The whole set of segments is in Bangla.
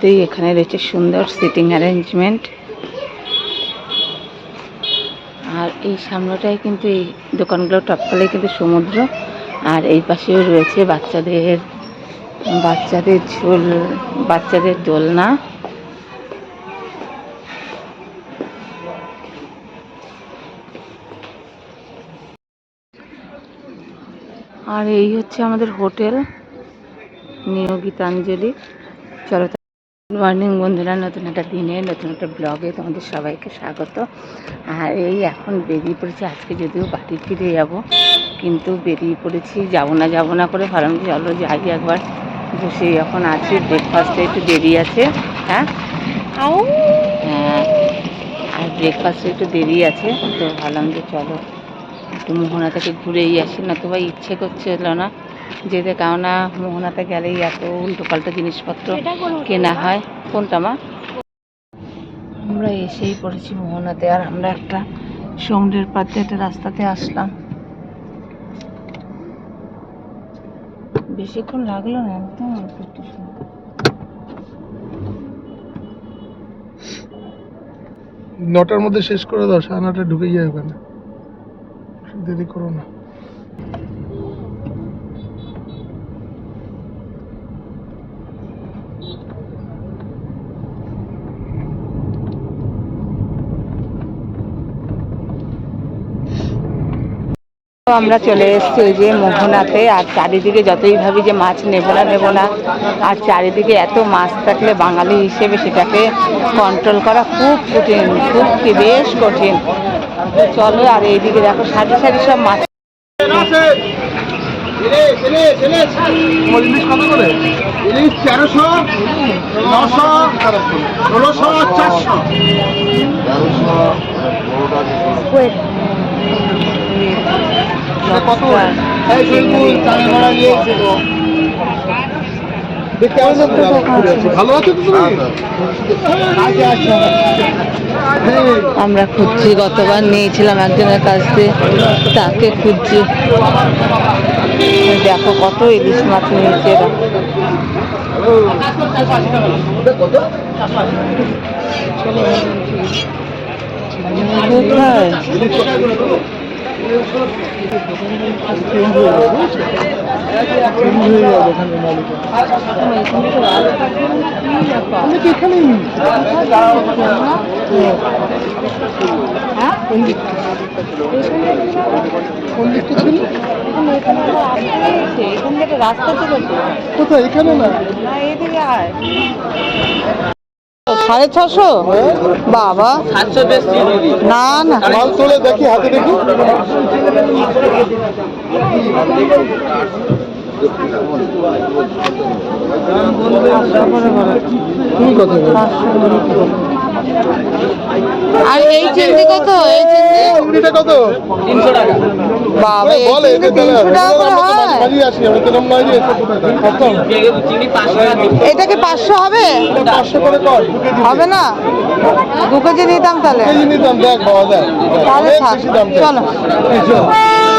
তো এখানে রয়েছে সুন্দর সিটিং অ্যারেঞ্জমেন্ট আর এই সামনেটায় কিন্তু এই দোকানগুলো টপকালে কিন্তু সমুদ্র। আর এই পাশেও রয়েছে বাচ্চাদের বাচ্চাদের ঝোল, বাচ্চাদের দোলনা। আর এই হচ্ছে আমাদের হোটেল নিউ গীতাঞ্জলি চলো গুড মর্নিং বন্ধুরা নতুন একটা দিনে নতুন একটা ব্লগে তোমাদের সবাইকে স্বাগত। আর এই এখন বেরিয়ে পড়েছি আজকে যদিও বাড়ি ফিরে যাব কিন্তু বেরিয়ে পড়েছি যাব না যাব না করে ভাবলাম যে চলো যাই একবার। বসে এখন আছি ব্রেকফাস্টে একটু দেরি আছে হ্যাঁ? হ্যাঁ আর ব্রেকফাস্টে একটু দেরি আছে তো ভাবলাম যে চলো একটু মোহনা থেকে ঘুরেই আসি না তো ভাই ইচ্ছে করছিল না। যেতে কেননা মোহনাতে গেলেই এত উল্টো পাল্টা জিনিসপত্র কেনা হয়। কোনটা, মা? আমরা এসেই পড়েছি মোহনাতে আর আমরা একটা সমুদ্রের পাড় একটা রাস্তাতে আসলাম। বেশিক্ষণ লাগল না একদম অল্প একটু নটার মধ্যে শেষ করে দাও, সাড়ে নটায় ঢুকে যায় ওখানে। দেরি করো না। আমরা চলে এসেছি এই যে মোহনাতে আর চারিদিকে যতই ভাবি যে মাছ নেব না নেব না আর চারিদিকে এত মাছ থাকলে বাঙালি হিসেবে সেটাকে কন্ট্রোল করা খুব কঠিন খুব কি বেশ কঠিন। চলো আর এইদিকে দেখো সারি সারি সব মাছ। তেরোশো নশো ষোলোশো চারশো কত ভালো আছো তো তুমি হ্যাঁ, আমরা খুঁজছি গতবার নিয়েছিলাম একজনের কাছ থেকে তাকে খুঁজছি। দেখো কত ইলিশ মাছ নিয়েছে এরা। কোথায়? হ্যাঁ রাস্তা ছিল কোথায় এখানে না এদিকে আয় সাড়ে ছশো? বাবা। না না। মাল তোলে দেখি হাতে দেখি। তুমি কত বলো? আর এই চিংড়ি কত? এই চিংড়ি চিংড়িটা কত? বাবা ওরে এই বলে চিংড়ি এটা তিনশো টাকা করে হয় মাঝে মাঝে আসি তো এটা কি পাঁচশো হবে? এটা পাঁচশো করে কর দু কেজি হবে না? দু কেজি নিতাম তাহলে। কেজি নিতাম দেখ বাবা দেখ। তাহলে। চলো।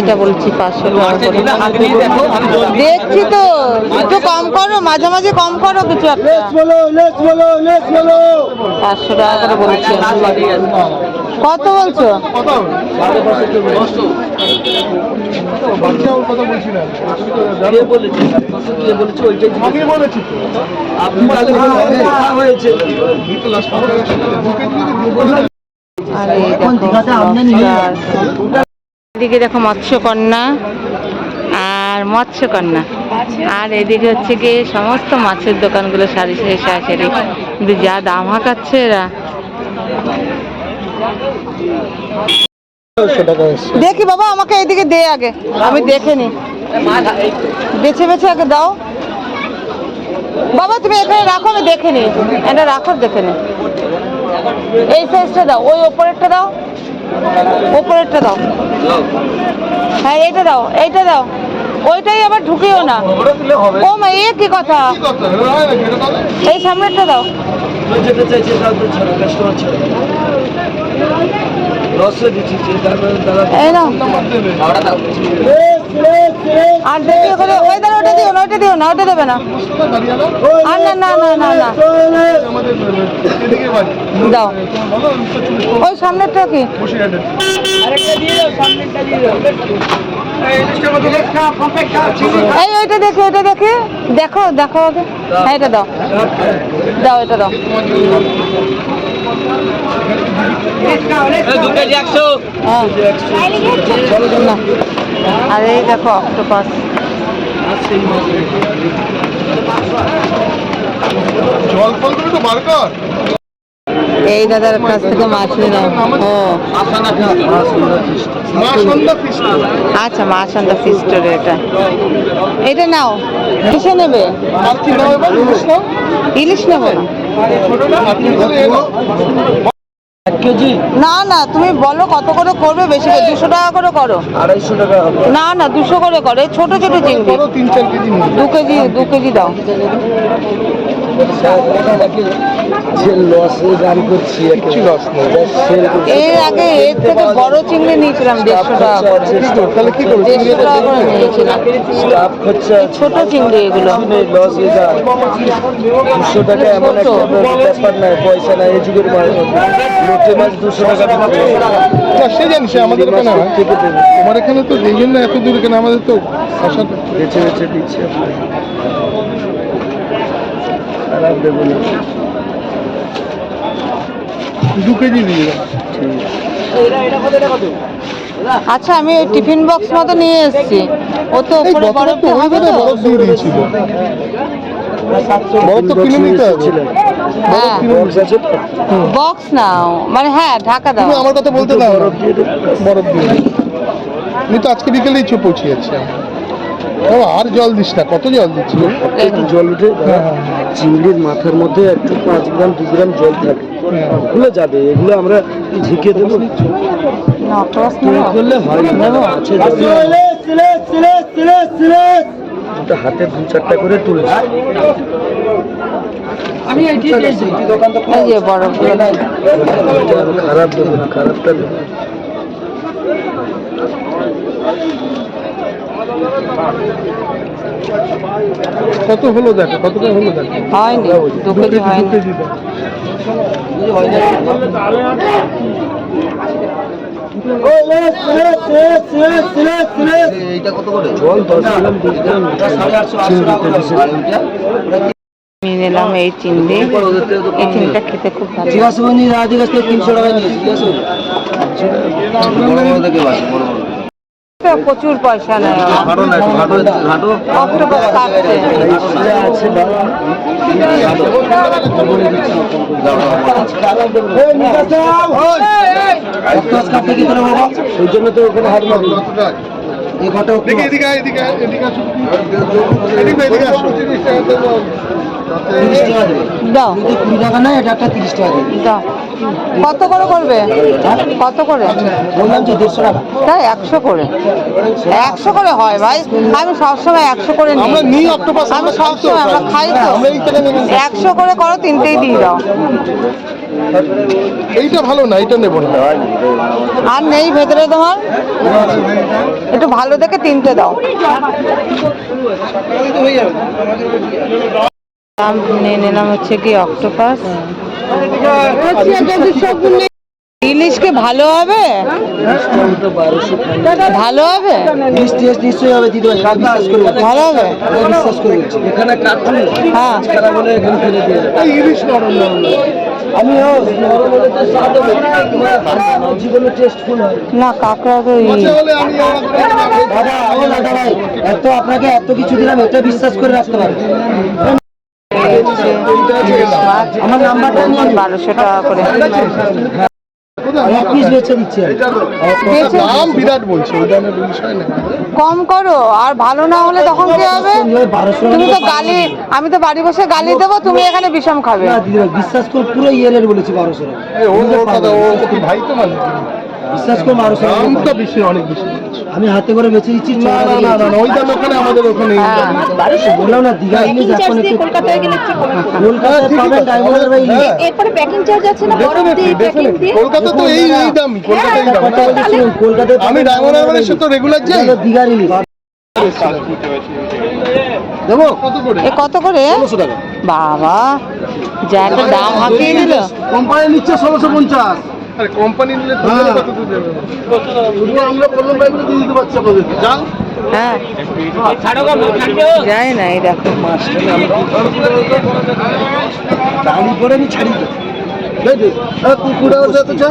এটা বলছি পাঁচশো দেখছি তো একটু কম করো মাঝে মাঝে কম করো কিছু একটা। বলো লেস বলো পাঁচশো টাকা করে বলছি কত বলছো? কত? বলছি। আমি বলেছি তো আর দেখো। এদিকে দেখো মৎস্যকন্যা আর মৎস্যকন্যা। আর এদিকে হচ্ছে গিয়ে সমস্ত মাছের দোকানগুলো সারি সারি সারি সারি। কিন্তু যা দাম হাঁকাচ্ছে এরা। দেখি বাবা আমাকে এইদিকে দে আগে। আমি দেখে নি। বেছে বেছে আগে দাও। বাবা তুমি এখানে রাখো আমি দেখে নি। এটা রাখো দেখে নি। এই সাইজটা দাও ওই ওপরেরটা দাও। ওপরেরটা দাও। হ্যাঁ এইটা দাও এইটা দাও। ওইটাই আবার ঢুকিও না। ও মা এ কি কথা? এই সামনেরটা দাও। এই দেবে। আর দেখি ওখানে ওই দাঁড়া ওটা দিও না ওটা দিও না ওটা দেবে না? আর না না না না না। দাও। ওই সামনেরটা কি? এই ওইটা দেখি ওইটা দেখি। দেখো দেখো আগে। হ্যাঁ এটা দাও। দাও এটা দাও। একশো হ্যাঁ। না। আর এই দেখো অক্টোপাস এই দাদার কাছ থেকে মাছ নিলাম ও। মা সন্ধ্যা আচ্ছা মাছ আন্দা ফিস্টোর এটা। এটা নাও। কিসে নেবে? ইলিশ নেব কেজি? না না তুমি বলো কত করে করবে? বেশি করে দুশো টাকা করে করো। আড়াইশো টাকা না না দুশো করে করো। ছোট ছোট চিংড়ি। দু কেজি দু কেজি দাও। এর আগে এর থেকে বড় চিংড়ি নিয়েছিলাম দেড়শো টাকা করে। দেড়শো করে নিয়েছিলাম। ছোট চিংড়ি এগুলো। লস দুশো টাকা এমন একটা ব্যাপার নাই পয়সা নাই এই যুগের মাছ লোটে মাছ দুশো টাকা হয়। সে জানি সে আমাদের এখানে তোমার এখানে তো এই জন্য এত দূর কেন আমাদের তো বেছে বেছে দিচ্ছে। খারাপ দেবো না দু কেজি দিয়ে আচ্ছা আমি টিফিন বক্স মতো নিয়ে এসেছি। ও তো উপরে গতবার তো হবে তো? বরফ দিয়ে দিয়েছিল। বরফ তো কিনে নিতে হবে। হ্যাঁ। বক্স নাও। মানে হ্যাঁ ঢাকা দাও। আমার কথা বলতে দাও বরফ দিয়ে বরফ দিয়ে আমি তো আজকে বিকেলেই চো পৌঁছে যাচ্ছি। ও, আর জল দিস না কত জল দিচ্ছি একটু জল উঠে হ্যাঁ, হ্যাঁ। চিংড়ির মাথার মধ্যে একটু পাঁচ গ্রাম দু গ্রাম জল থাকে। হ্যাঁ। ওগুলো যাবে এগুলো আমরা ঝিকে দেবো। করলে হয় না। আছে হাতে দু চারটা করে তুলছি। আমি খারাপ দেবো না খারাপটা দেবো কত হলো দেখো কতটা হলো দেখো? হয়নি দু কেজি হয়নি। নিলাম এই চিংড়ি এই খেতে খুব ভালো। জিজ্ঞাসা তিনশো টাকা নিয়েছি জিজ্ঞাসা তো প্রচুর পয়সা নেয়। ঘাটো না ঘাটো ঘাটো অক্টোপাস কাটছে আছে কাটতে কি করে বাবা ওই জন্য তো ওখানে হাত মারি এই ঘাটে এদিকে এদিকে এদিকে এদিকে এদিকে এদিকে দাও। কুড়ি টাকা নেয় এটা একটা তিরিশ টাকা দাও। কত করে করবে? কত করে? বললাম যে দেড়শো টাকা। তাই একশো করে? একশো করে হয় ভাই। আমি সবসময় একশো করে নিই। আমি সবসময় আমরা খাই তো। হ্যাঁ, একশো করে করো তিনটেই দিয়ে দাও। এইটা ভালো না এইটা নেব না। আর নেই ভেতরে তোমার? একটু ভালো দেখে তিনটে দাও। দাম নিয়ে নিলাম হচ্ছে কি অক্টোপাস। ইলিশকে ভালো হবে? ভালো হবে? হবে? ভালো হবে বিশ্বাস করি এখানে হ্যাঁ ইলিশ না এত আপনাকে এত কিছু দিলাম এটা বিশ্বাস করে রাখতে পারেন আমার নাম্বারটা নিয়ে বারোশো টাকা করে। কম করো আর ভালো না হলে তখন কি হবে? তুমি তো গালি আমি তো বাড়ি বসে গালি দেবো তুমি এখানে বিষম খাবে। বিশ্বাস করো পুরো ইয়েলের বলেছি বারোশো বিশ্বাস বারোশো দাম তো বেশি অনেক বেশি। আমি হাতে করে বেচে দিচ্ছি না না না না ওই দাম ওখানে আমাদের ওখানে হ্যাঁ। বললাম না দীঘা ইলিশ এখন একটু কলকাতায় গেলে পাবেন ডায়মন্ডের ভাই হ্যাঁ। এরপরে প্যাকিং চার্জ আছে না? বরফ দিয়ে প্যাকিং দিয়ে? কলকাতা তো এই এই দাম কলকাতা এই দাম। কলকাতায় আমি ডায়মন্ড হারবারের। সাথে রেগুলার যাই। ইলিশ দেবো? কত করে এ কত করে? ষোলোশো টাকা। বাবা যা একটা দাম হাঁকিয়ে দিল। কোম্পানি নিচ্ছে ষোলোশো পঞ্চাশ। আরে কোম্পানি নিলে হ্যাঁ। কত দূর দেবে শুধু আমরা হ্যাঁ। যাই না এই দেখো গাড়ি করে আমি ছাড়ি হ্যাঁ তুই কুড়া তো যা।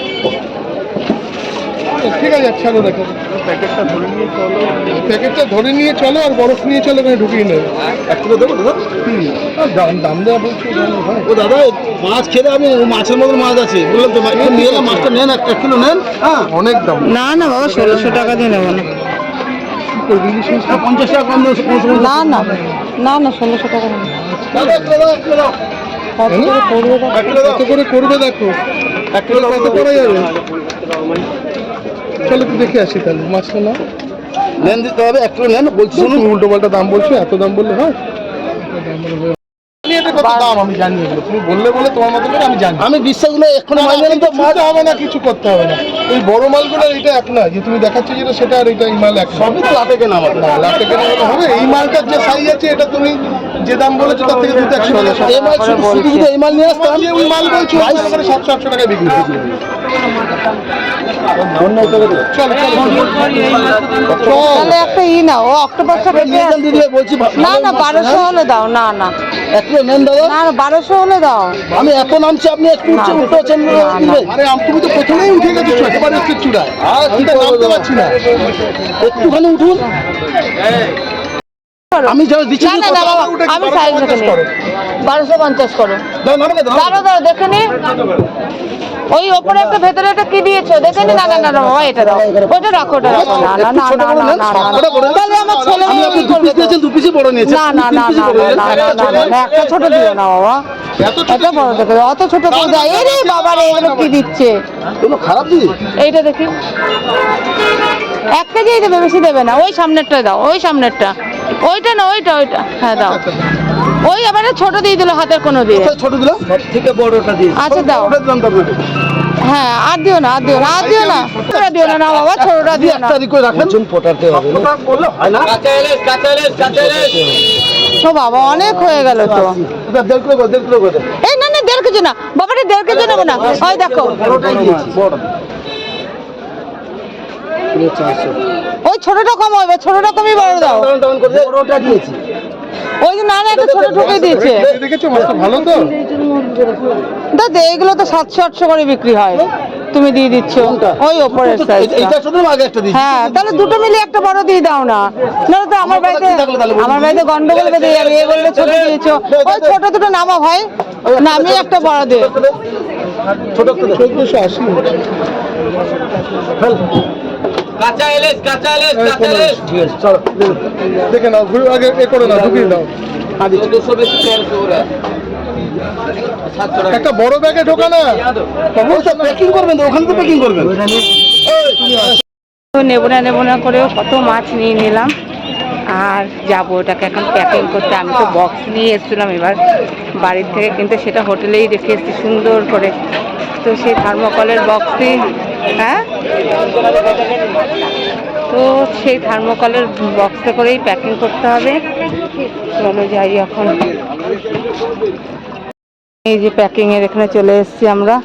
ঠিক আছে ছাড়ো দেখো। প্যাকেটটা ধরে নিয়ে চলো। প্যাকেটটা ধরে নিয়ে চলো আর বরফ নিয়ে চলো ওখানে ঢুকিয়ে নেবে। এক কিলো দেবো দাদা? আর দাম দাম দেওয়া বলছো ও দাদা মাছ খেলে আমি মাছের মতন মাছ আছে বললাম তো? নিয়ে এলাম মাছটা নেন এক এক কিলো নেন হ্যাঁ? অনেক দাম। না না বাবা ষোলোশো টাকা দিয়ে নেব না। পঞ্চাশ টাকা কম দেবো না না না না ষোলোশো টাকা। কত করে পড়বে দেখো। এক কিলো কত করে করবে দেখো? এক কিলো করা যাবে? চলো একটু দেখে আসি তাহলে মাছটা না নেন দিতে হবে এক কিলো নেন বলছি শুনুন। উল্টো পাল্টা দাম বলছো এত দাম বললে হয়? কত দাম? আমি জানি এগুলো। তুমি বললে বলে তোমার মতো করে আমি জানি। আমি বিশ্বাস করে এক্ষুনি মাছ তো মাছ মাছ হবে না কিছু করতে হবে না। ওই বড় মালগুলো এটা এক না যে তুমি দেখাচ্ছ যেটা সেটা আর এটা এই মাল এক সবই তো লাটে কেনা আমাদের। না, লাখে কেনা হলে হবে। এই মালটার যে সাইজ আছে এটা তুমি যে দাম বলেছ তার থেকে দুটো একশো টাকা। এই মাল শুধু শুধু এই মাল নিয়ে আসতাম ওই মাল বলছো ওই সাতশো আটশো টাকায় বিক্রি তাহলে একটা ই না ও অক্টোবর না না বারোশো হলে দাও না না। একটু নেন দাদা। না বারোশো হলে দাও। আমি এত নামছি আপনি একটু উঠছে উঠেছেন তো প্রথমেই উঠে গেছো একেবারে চূড়ায়। আর নামতে পারছি না। একটুখানি উঠুন। আমি দিচ্ছি না না বাবা আমি সাইজ দাও দেখে নি ওই একটা ভেতরে একটা কি দিয়েছ দেখে নি না না না বাবা এটা দাও রাখো না না না না না না তাহলে আমার ছেলে আমি আপনি পিস দিয়েছেন বড় নিয়েছেন না না না না না একটা ছোট দিও না বাবা বড় দেখো অত ছোট করে যায় এ রে বাবা রে এগুলো কি দিচ্ছে খারাপ এইটা দেখি এক কেজিই দেবে বেশি দেবে না ওই সামনেরটা দাও ওই সামনেরটা ওইটা না ওইটা ওইটা। হ্যাঁ দাও। ওই এবারে ছোট দিয়ে দিল হাতের কোনো দিয়ে। ছোট সব থেকে বড়টা দিয়েছি আচ্ছা দাও। ওটা দিলাম হ্যাঁ আর দিও না আর দিও না আর দিও না। ছোটটা দিও না না বাবা ছোটটা দিও না। একটা করে রাখেন। ওজন পটাতে হবে। না বললে হয় না? ও বাবা অনেক হয়ে গেল তো। এটা দেড় কিলো দেড় কিলো করে এই না না দেড় কেজি না। বাবারে দেড় কেজি নেব না। ওই দেখো। বড়টাই দিয়েছি। বড় কিলো চারশো। ওই ছোটটা কম হবে ছোটটা কমই বড় দাও। বড়টা দিয়েছি। ওই যে না না একটা ছোট ঢুকে দিয়েছে। দেখেছ মাছটা ভালো তো? দাদা এইগুলো তো সাতশো আটশো করে বিক্রি হয়। তুমি দিয়ে দিচ্ছ। ওই ওপরের হ্যাঁ তাহলে দুটো মিলে একটা বড় দিয়ে দাও না। নাহলে তো আমার বাড়িতে? আমার বাড়িতে গন্ডগোল বেঁধে যাবে এ বললে ছোট দিয়েছ। ওই ছোট দুটো নামা ভাই। নামিয়ে একটা বড় দে। ছোট। চোদ্দশো আশি। কাঁচা ইলিশ কাঁচা ইলিশ এই কাঁচা চলো। ঠিক আছে চলো দেখে নাও ঘুরে আগে এ করে নাও ঢুকিয়ে দাও। বেশি করে একটা বড় ব্যাগে ঢোকা না। ওটা প্যাকিং করবেন তো ওখানে তো প্যাকিং করবেন। নেব না নেব না করেও কত মাছ নিয়ে নিলাম। আর যাব ওটাকে এখন প্যাকিং করতে। আমি তো বক্স নিয়ে এসেছিলাম এবার। বাড়ির থেকে কিন্তু, সেটা হোটেলেই রেখে এসেছি, সুন্দর করে। তো সেই থার্মোকলের বক্সই হ্যাঁ? তো সেই থার্মোকলের বক্সে করেই প্যাকিং করতে হবে। চলো যাই এখন। এই যে প্যাকিংয়ের এখানে চলে এসেছি আমরা।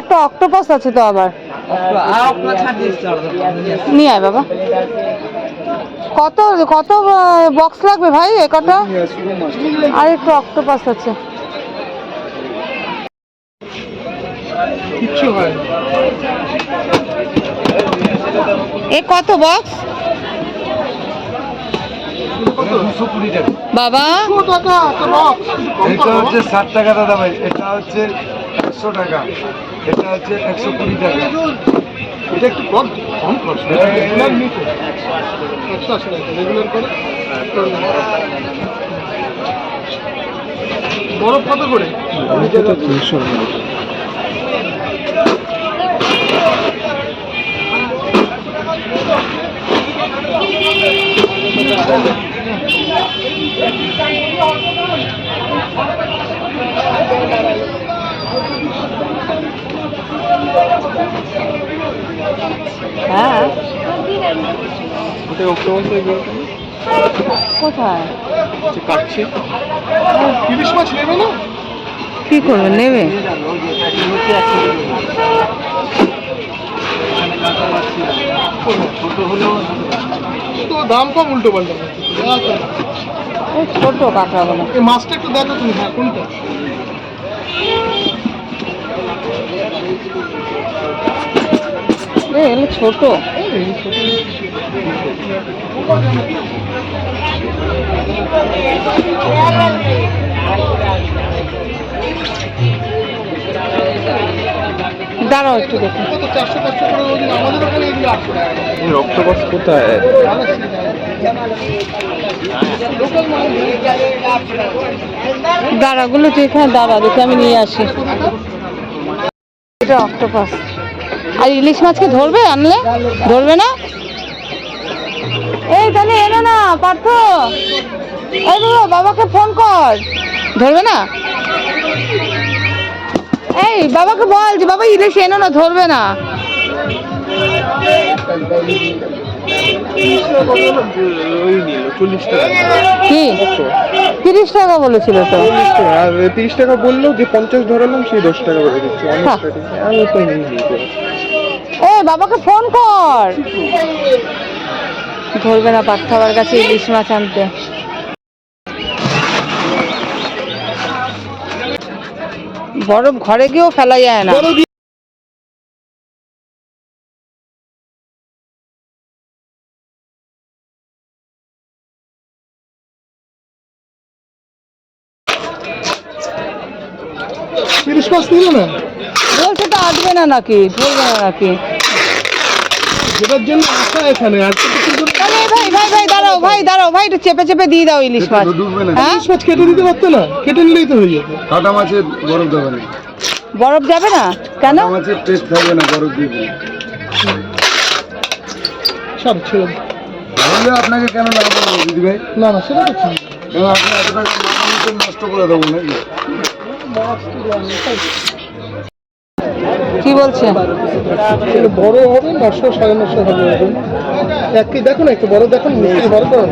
একটা অক্টোপাস আছে তো আবার। নিয়ে আয় বাবা। কত কত বক্স লাগবে ভাই এ কটা? আর একটু অক্টোপাস আছে। হয়। এ কত বক্স বাবা। টাকা এটা হচ্ছে ষাট টাকা দাদা ভাই এটা হচ্ছে একশো টাকা। এটা হচ্ছে একশো কুড়ি টাকা। এটা একটু কম কম খরচ। রেগুলার নিতে। একশো আশি টাকা রেগুলার করে। বরফ কত করে? হ্যাঁ? ওটা অক্টোবর থেকে কোথায়? কাটছি। ইলিশ মাছ নেবে না? কি করবে? নেবে? তো দাম কম উল্টো পাল্টা। ছোট কাঁকড়াগুলো। এই মাছটা একটু দেখো তুমি হ্যাঁ কোনটা? এগুলো ছোট। দাঁড়াও একটু দেখি। অক্টোপাস কোথায়? দাঁড়াগুলো তুই এখানে দাঁড়া দেখে আমি নিয়ে আসি। এটা অক্টোপাস আর ইলিশ মাছকে ধরবে, আনলে? ধরবে না? এই তাহলে এনো না, পার্থ। এই বাবা বাবাকে ফোন কর। ধরবে না? এই, বাবাকে বল যে, বাবা ইলিশ এনো না, ধরবে না। কি? তিরিশ টাকা বলেছিল তো। আর তিরিশ টাকা বলল যে পঞ্চাশ ধরালাম সেই দশ টাকা করে দিচ্ছে। হ্যাঁ। এই বাবাকে ফোন কর। ধরবে না আমার কাছে ইলিশ মাছ আনতে। বরফ ঘরে গিয়েও ফেলা যায় না। মাছ নিল না বলছে তো আটবে না নাকি ধরবে না নাকি। যেটার জন্য আসা এখানে আর তো কিছু জন্য আরে ভাই ভাই ভাই দাঁড়াও ভাই দাঁড়াও ভাই একটু চেপে চেপে দিয়ে দাও ইলিশ মাছ। ডুববে না। হ্যাঁ? কেটে দিতে পারতো না কেটে নিলেই তো হয়ে যেত। কাটা মাছের বরফ দেবে না। বরফ যাবে না? কেন? কাটা মাছের টেস্ট থাকবে না বরফ দিয়ে দিলে। সব তাহলে আপনাকে কেন লাগাবো না দিদি ভাই? না না সেটা তো ঠিক। কেন আপনি এত টাকা নষ্ট করে দেবো নাকি? কি বলছে বড় হবে নশো সাড়ে নশো হবে একই দেখো না একটু বড় দেখো না মিস্ত্রি বড় করো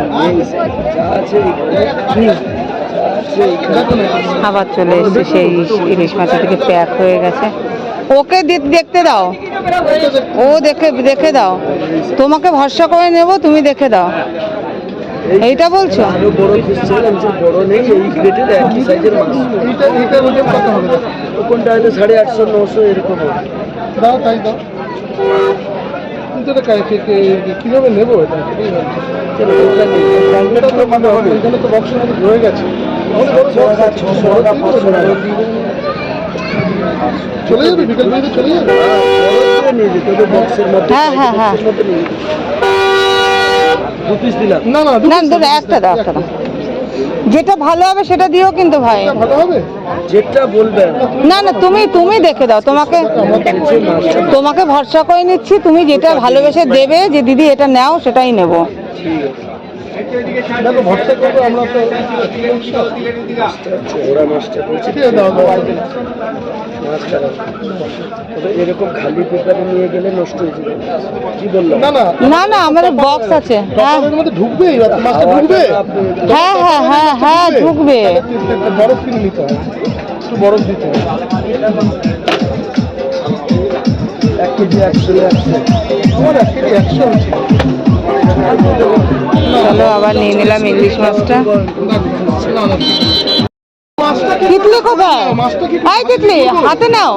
আবার চলে এসছে সেই ইলিশ মাছের থেকে প্যাক হয়ে গেছে। ওকে দেখতে দাও। ও দেখে দেখে দাও। তোমাকে ভরসা করে নেব তুমি দেখে দাও। এইটা বলছো? আরও বড় খুঁজছিলাম যে বড় নেই এই গ্রেডের একই সাইজের মাছ এইটা এইটার ওজন কত হবে। কোনটা হয়তো সাড়ে আটশো নশো এরকম হবে। দাও তাই দাও। কিন্তু এটা কা- কে- কে- নেব এটা? সেটাই এটা তো মানে হবে, এখানে তো বক্সের মধ্যে রয়ে গেছে। অনেক বড় box আছে, বড় চলে যাবে বিকেল চলে যাবে। নিয়ে যেতে বক্সের মধ্যে হ্যাঁ, হ্যাঁ, হ্যাঁ। box এর মধ্যে নিয়ে যেতে হবে। দু পিস দিলাম। না না না piece দাদা দিন, একটা দাও একটা দাও। যেটা ভালো হবে সেটা দিও কিন্তু ভাই। ভালো হবে? যেটা বলবেন। না না তুমি তুমি দেখে দাও তোমাকে তোমাকে ভরসা করে নিচ্ছি তুমি যেটা ভালোবেসে দেবে যে দিদি এটা নাও সেটাই নেব। দেখো ভরসা করব আমরা তো। ওরা মাছটা তবে এরকম খালি পেপারে নিয়ে গেলে নষ্ট হয়ে যাবে। কি বললাম? না না। না না আমাদের বক্স আছে। হ্যাঁ। মধ্যে ঢুকবে মাছটা ঢুকবে। হ্যাঁ হ্যাঁ হ্যাঁ হ্যাঁ ঢুকবে। বরফ কিনে নিতে হবে। একটু বরফ দিতে হবে। এক কেজি একশো একশো। আমার এক কেজি একশো চলো আবার নিয়ে নিলাম ইলিশ মাছটা। তিতলি কোথায়? আই তিতলি হাতে নাও।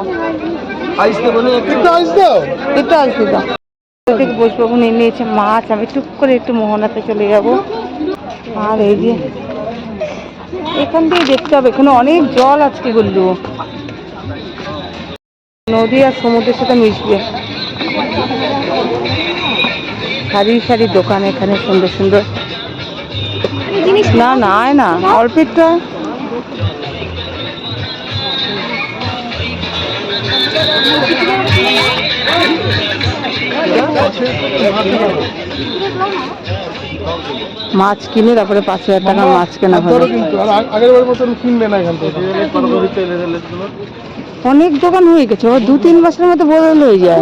বসবাবু নিয়ে নিয়েছে মাছ। আমি টুক করে একটু মোহনাতে চলে যাব। আর এই যে এখান থেকে দেখতে হবে এখানে অনেক জল আজকে গুল্লু। নদী আর সমুদ্রের সাথে মিশবে। সারি সারি দোকান এখানে সুন্দর সুন্দর। না না আয় না অল্প মাছ কিনে তারপরে পাঁচ হাজার টাকা মাছ কেনা ধরো হলো। কিন্তু আর আ- আগের মতন কিনবে না এখান থেকে। অনেক দোকান হয়ে গেছে ও দু তিন মাসের মধ্যে বদল হয়ে যায়।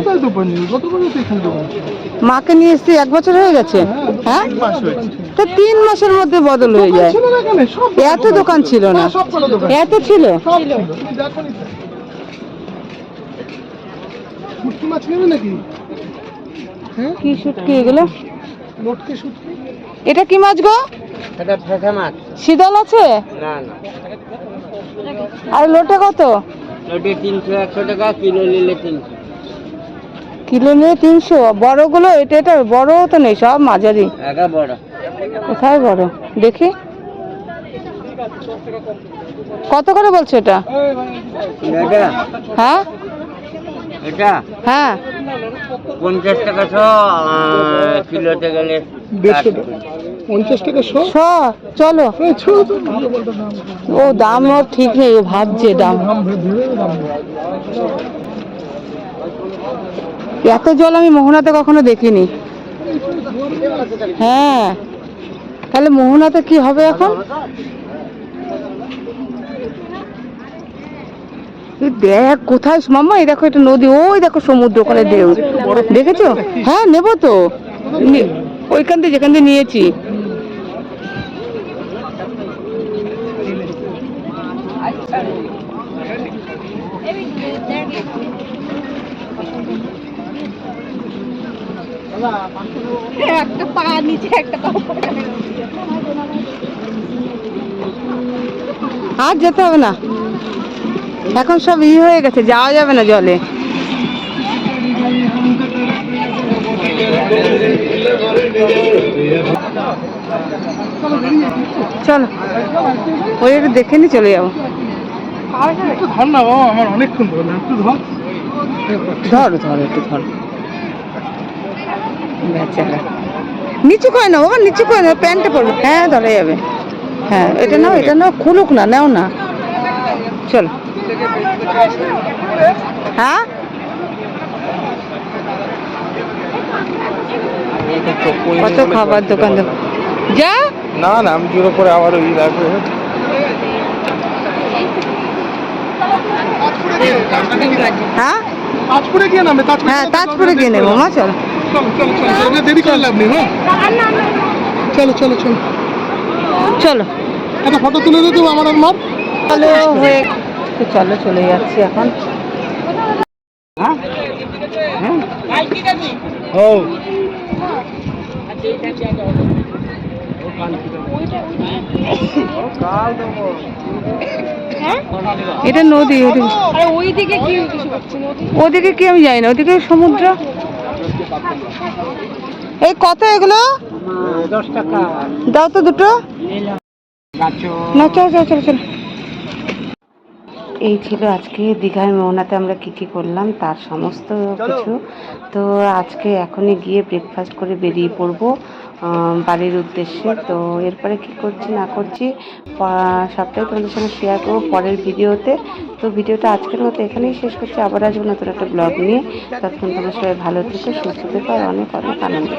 মাকে নিয়ে এসছি এক বছর হয়ে গেছে। হ্যাঁ মাস হয়েছে। তো তিন মাসের মধ্যে বদল হয়ে যায়। এত দোকান। ছিল না। দোকান। এত ছিল। হ্যাঁ? কি শুটকি এগুলো? এটা কি মাছ গো? এটা মাছ। শীতল আছে? না না। আর লোটে কত? ওটি তিনশো একশো টাকা কিলো নিলে তিনশো। কিলো নিয়ে তিনশো? বড়গুলো এটা এটা বড় তো নেই সব মাঝারি। একা বড়। কোথায় বড়? দেখি। কত করে বলছো এটা? এটা? হ্যাঁ? এটা? হ্যাঁ। পঞ্চাশ টাকা ছ কিলোতে গেলে পঞ্চাশ টাকা শো? চলো। ও দাম ওর ঠিক নেই ও ভাবছে দাম। এত জল আমি মোহনাতে কখনো দেখিনি। হ্যাঁ। তাহলে মোহনাতে কি হবে এখন? দেখ কোথায় মাম্মা এই দেখো এটা নদী ওই দেখো সমুদ্র ওখানে ঢেউ। দেখেছ? হ্যাঁ নেব তো। ওইখান থেকে যেখান থেকে নিয়েছি। একটা পা নিচে একটা পা আর যেতে হবে না। এখন সব ই হয়ে গেছে যাওয়া যাবে না জলে। চলো। ওই একটু দেখে নি চলে যাব। একটু ধর না বাবা আমার অনেকক্ষণ ধরলো একটু ধর। ধরো ধরো একটু ধরো। বেচারা। নিচু করে নাও বাবা নিচু করে নাও প্যান্টটা পরবে হ্যাঁ ধরা যাবে। হ্যাঁ এটা নাও এটা নাও খুলুক না নাও না। চলো। হ্যাঁ? কত খাবার দোকান? যা! না না আমি জোর করে আবার ওই রাখব। হ্যাঁ? তাজপুরে গিয়ে নামবে তাজপুরে হ্যাঁ তাজপুরে গিয়ে নেব মা চলো। দেরি করে লাভ নেই হ্যাঁ? চলো চলো চলো। চলো। একটা ফটো তুলে দিতে আমার চলো হয়ে চলো চলে যাচ্ছি এখন। ও এটা নদী ওদিকে। ওইদিকে কি কিছু করছে নদী? ওদিকে কি আমি জানি না ওদিকে সমুদ্র। এই কত এগুলো? দাও তো দুটো। না চলো চলো চলো চলো। এই ছিল আজকে দীঘায় মোহনাতে আমরা কি কি করলাম তার সমস্ত কিছু। তো আজকে এখনই গিয়ে ব্রেকফাস্ট করে বেরিয়ে পড়ব। বাড়ির উদ্দেশ্যে তো এরপরে কি করছি না করছি সবটাই তোমাদের সঙ্গে শেয়ার করব পরের ভিডিওতে তো ভিডিওটা আজকের মতো এখানেই শেষ করছি আবার আসব নতুন একটা ব্লগ নিয়ে ততক্ষণ তোমরা সবাই ভালো থেকো সুস্থ থেকো আর অনেক অনেক আনন্দ